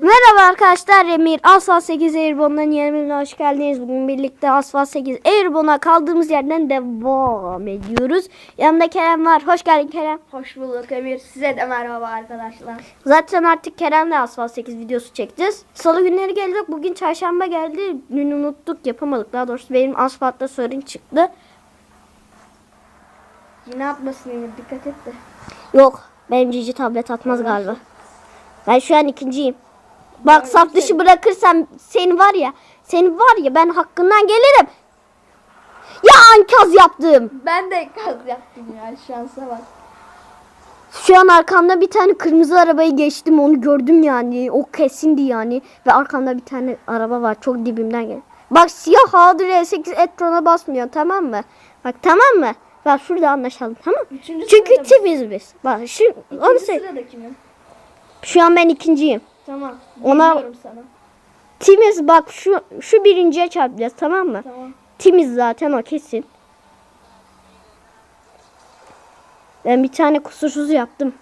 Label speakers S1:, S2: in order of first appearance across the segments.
S1: Merhaba arkadaşlar Emir Asfalt 8 Airbon'dan yeni hoş geldiniz. Bugün birlikte Asfalt 8 Airbon'a kaldığımız yerden devam ediyoruz. Yanımda Kerem var. Hoş geldin Kerem.
S2: Hoş bulduk Emir. Size de merhaba arkadaşlar.
S1: Zaten artık Kerem'le Asfalt 8 videosu çekeceğiz. Salı günleri gelecek. Bugün çarşamba geldi. Dün unuttuk yapamadık. Daha doğrusu benim asfaltta sorun çıktı.
S2: Yine atmasın Emir dikkat et de.
S1: Yok benim cici tablet atmaz galiba. Ben şu an ikinciyim. Bak saf dışı bırakırsam seni var ya seni var ya ben hakkından gelirim. Ya ankaz yaptım.
S2: Ben de kaz yaptım ya şansa bak.
S1: Şu an arkamda bir tane kırmızı arabayı geçtim onu gördüm yani. O kesindi yani. Ve arkamda bir tane araba var çok dibimden gel. Bak siyah Hadır E8 Etron'a basmıyor tamam mı? Bak tamam mı? Bak şurada anlaşalım tamam mı?
S2: Üçüncü
S1: Çünkü
S2: sırada
S1: timiz biz. Bak şu onu
S2: İkinci
S1: söyle.
S2: sırada kimim?
S1: Şu an ben ikinciyim.
S2: Tamam.
S1: Ona-
S2: sana.
S1: Timiz bak şu şu birinciye çarpacağız tamam mı?
S2: Tamam.
S1: Timiz zaten o kesin. Ben bir tane kusursuz yaptım.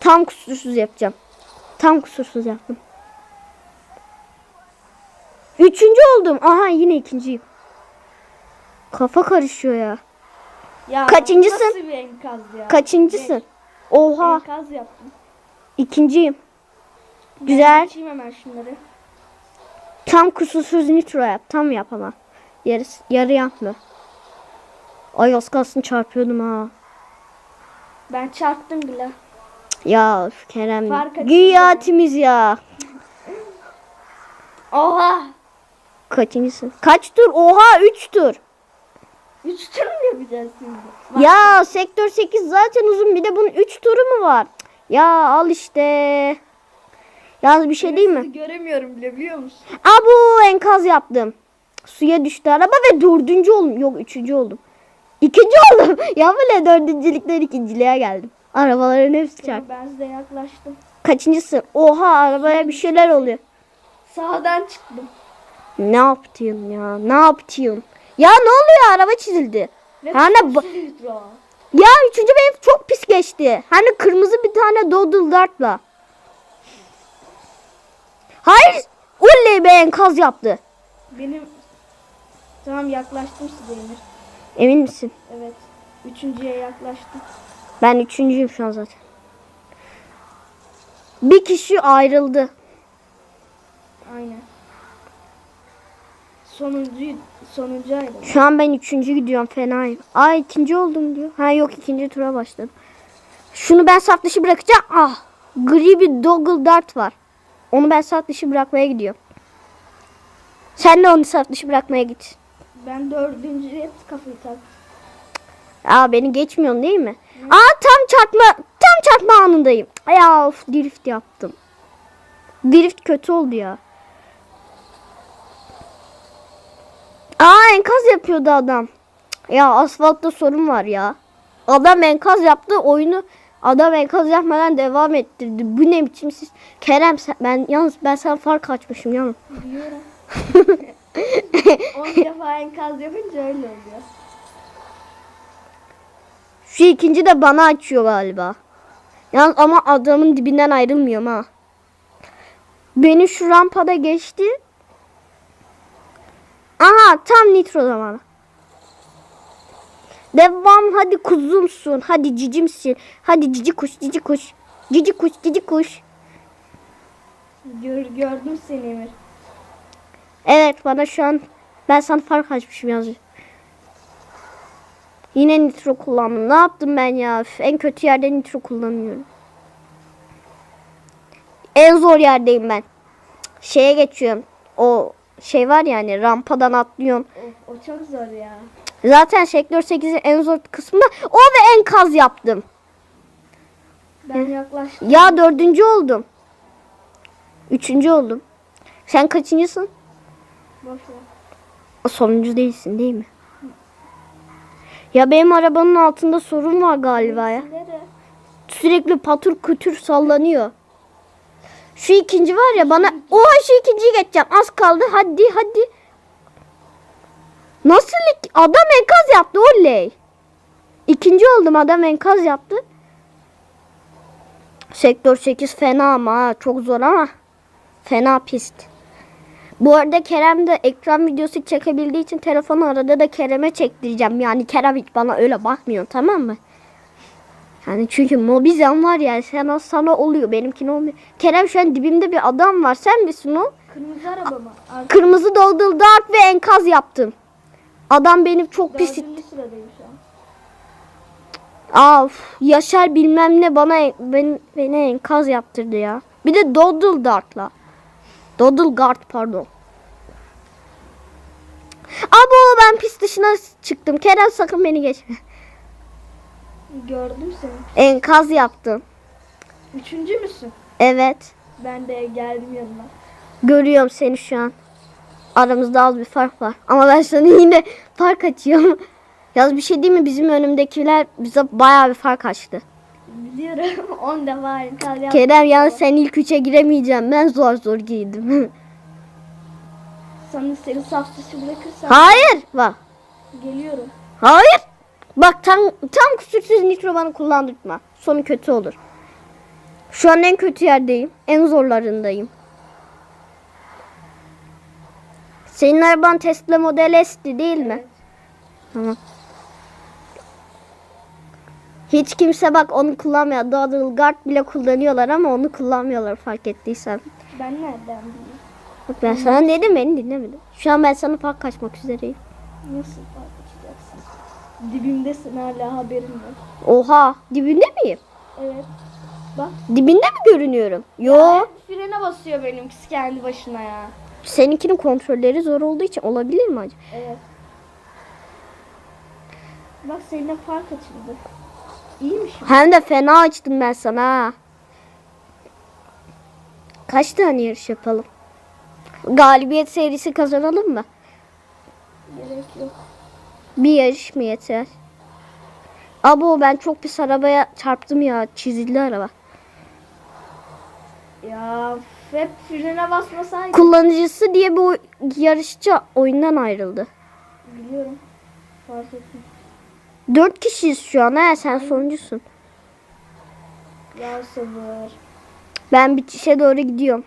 S1: Tam kusursuz yapacağım. Tam kusursuz yaptım. Üçüncü oldum. Aha yine ikinciyim. Kafa karışıyor ya.
S2: Ya
S1: Kaçıncısın?
S2: Nasıl bir enkaz ya?
S1: Kaçıncısın? Oha
S2: Enkaz yaptım.
S1: ikinciyim.
S2: Ben
S1: Güzel.
S2: geçeyim hemen şunları.
S1: Tam kusursuz nitro yap. Tam yap ama. Yarı, yarı yapma. Ay az kalsın çarpıyordum ha.
S2: Ben çarptım bile.
S1: Ya üf, Kerem. Güya timiz ya.
S2: Oha!
S1: Kaçıncısın? Kaç tur? Oha 3 tur.
S2: Üç tur mu yapacağız şimdi? Bak,
S1: Ya sektör 8 zaten uzun. Bir de bunun 3 turu mu var? Ya al işte. Yalnız bir şey değil mi?
S2: Göremiyorum bile biliyor musun?
S1: Abu enkaz yaptım. Suya düştü araba ve dördüncü oldum. Yok üçüncü oldum. İkinci oldum. ya böyle dördüncülükten ikinciliğe geldim. Arabaların hepsi çarptı.
S2: Ben size yaklaştım.
S1: Kaçıncısın? Oha arabaya bir şeyler oluyor.
S2: Sağdan çıktım.
S1: Ne yaptın ya? Ne yaptın? Ya ne oluyor? Araba çizildi.
S2: Ve
S1: Hani. Ya üçüncü benim çok pis geçti. Hani kırmızı bir tane Doodle Dart'la. Hayır. Oley be enkaz yaptı.
S2: Benim tamam yaklaştım size Emir.
S1: Emin misin?
S2: Evet. Üçüncüye yaklaştım.
S1: Ben üçüncüyüm şu an zaten. Bir kişi ayrıldı.
S2: Aynen. Sonuncu sonuncu aydım.
S1: Şu an ben üçüncü gidiyorum fenayım. Aa ikinci oldum diyor. Ha yok ikinci tura başladım. Şunu ben saf dışı bırakacağım. Ah gri bir doggle dart var. Onu ben saf dışı bırakmaya gidiyorum. Sen de onu saf dışı bırakmaya git.
S2: Ben dördüncüye kafayı taktım.
S1: Aa beni geçmiyorsun değil mi? Aa tam çarpma tam çarpma anındayım. Ya of drift yaptım. Drift kötü oldu ya. Aa enkaz yapıyordu adam. Ya asfaltta sorun var ya. Adam enkaz yaptı oyunu adam enkaz yapmadan devam ettirdi. Bu ne biçim siz? Kerem sen, ben yalnız ben sana fark açmışım yalnız.
S2: Biliyorum. 10 defa enkaz yapınca öyle oluyor.
S1: Şu ikinci de bana açıyor galiba. Yalnız ama adamın dibinden ayrılmıyorum ha. Beni şu rampada geçti. Aha tam nitro zamanı. Devam hadi kuzumsun. Hadi cicimsin. Hadi cici kuş cici kuş. Cici kuş cici kuş.
S2: Gör, gördüm seni Emir.
S1: Evet bana şu an ben sana fark açmışım yazıyor. Yine nitro kullandım. Ne yaptım ben ya? Üf, en kötü yerde nitro kullanıyorum. En zor yerdeyim ben. Şeye geçiyorum. O şey var ya hani rampadan atlıyorum.
S2: O, o çok zor ya.
S1: Zaten sektör 8'in en zor kısmında o ve enkaz yaptım.
S2: Ben yaklaştım.
S1: Ya dördüncü oldum. Üçüncü oldum. Sen kaçıncısın?
S2: Boş ver.
S1: O sonuncu değilsin değil mi? Ya benim arabanın altında sorun var galiba ya. Sürekli patır kütür sallanıyor. Şu ikinci var ya bana... Oha şu ikinciyi geçeceğim. Az kaldı. Hadi hadi. Nasıl? Adam enkaz yaptı oley. İkinci oldum adam enkaz yaptı. Sektör 8 fena ama çok zor ama fena pist. Bu arada Kerem de ekran videosu çekebildiği için telefonu arada da Kerem'e çektireceğim. Yani Kerem hiç bana öyle bakmıyor tamam mı? Yani çünkü Mobizen var ya sana, sana oluyor benimkine olmuyor. Kerem şu an dibimde bir adam var sen misin o?
S2: Kırmızı araba mı? Arka
S1: Kırmızı doldur darp ve enkaz yaptım. Adam benim çok pis
S2: sıradayım şu an.
S1: Of, Yaşar bilmem ne bana ben, beni enkaz yaptırdı ya. Bir de Doddle Dart'la. Doddle Guard pardon. Abo ben pist dışına çıktım. Kerem sakın beni geçme.
S2: Gördüm seni.
S1: Enkaz yaptım.
S2: Üçüncü müsün?
S1: Evet.
S2: Ben de geldim yanına.
S1: Görüyorum seni şu an. Aramızda az bir fark var. Ama ben sana yine fark açıyorum. Yaz bir şey değil mi? Bizim önümdekiler bize bayağı bir fark açtı.
S2: Biliyorum. 10 defa enkaz yaptım.
S1: Kerem yani sen ilk üçe giremeyeceğim. Ben zor zor giydim.
S2: Sana seni saf dışı bırakırsam
S1: Hayır. Bak.
S2: geliyorum.
S1: Hayır. Bak tam tam kusursuz nitro bana kullandırtma. Sonu kötü olur. Şu an en kötü yerdeyim. En zorlarındayım. Senin araban Tesla Model S'ti değil mi?
S2: Evet.
S1: Tamam. Hiç kimse bak onu kullanmıyor. Doodle Guard bile kullanıyorlar ama onu kullanmıyorlar fark ettiysen.
S2: Ben nereden bileyim?
S1: Bak ben sana dedim beni dinlemedin. Şu an ben sana fark kaçmak üzereyim.
S2: Nasıl fark açacaksın? Dibimdesin hala haberin yok.
S1: Oha dibinde miyim?
S2: Evet. Bak.
S1: Dibinde mi görünüyorum? Yo.
S2: Hep frene basıyor benimkisi kendi başına ya.
S1: Seninkinin kontrolleri zor olduğu için olabilir mi acaba?
S2: Evet. Bak seninle fark açıldı. İyiymiş.
S1: Hem de fena açtım ben sana. Kaç tane yarış yapalım? Galibiyet serisi kazanalım mı?
S2: Gerek yok.
S1: Bir yarış mı yeter? Abo ben çok pis arabaya çarptım ya. Çizildi araba.
S2: Ya hep frene basmasaydı.
S1: Kullanıcısı diye bu yarışçı oyundan ayrıldı.
S2: Biliyorum. Fark ettim.
S1: Dört kişiyiz şu an. He, sen sonuncusun.
S2: Ya sabır.
S1: Ben bitişe doğru gidiyorum.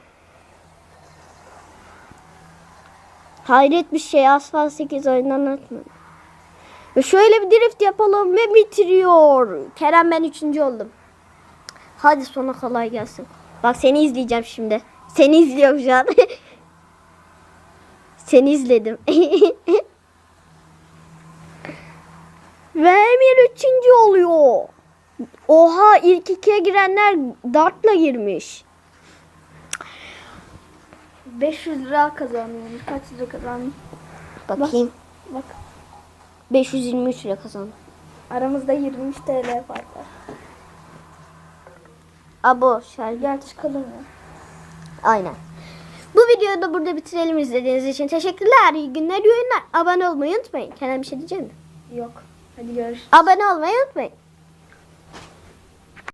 S1: Hayret bir şey asfalt 8 oyundan atmadı. Ve şöyle bir drift yapalım ve bitiriyor. Kerem ben üçüncü oldum. Hadi sona kolay gelsin. Bak seni izleyeceğim şimdi. Seni izliyorum şu an. seni izledim. ve Emir üçüncü oluyor. Oha ilk ikiye girenler dartla girmiş.
S2: 500 lira kazanıyorum. Kaç lira kazandım?
S1: Bakayım.
S2: Bak
S1: 523 lira kazandım.
S2: aramızda 23 TL fark var.
S1: Abo şarj.
S2: Gel çıkalım ya.
S1: Aynen. Bu videoyu da burada bitirelim izlediğiniz için. Teşekkürler. İyi günler, iyi oyunlar. Abone olmayı unutmayın. Kerem bir şey diyecek mi?
S2: Yok. Hadi görüşürüz.
S1: Abone olmayı unutmayın.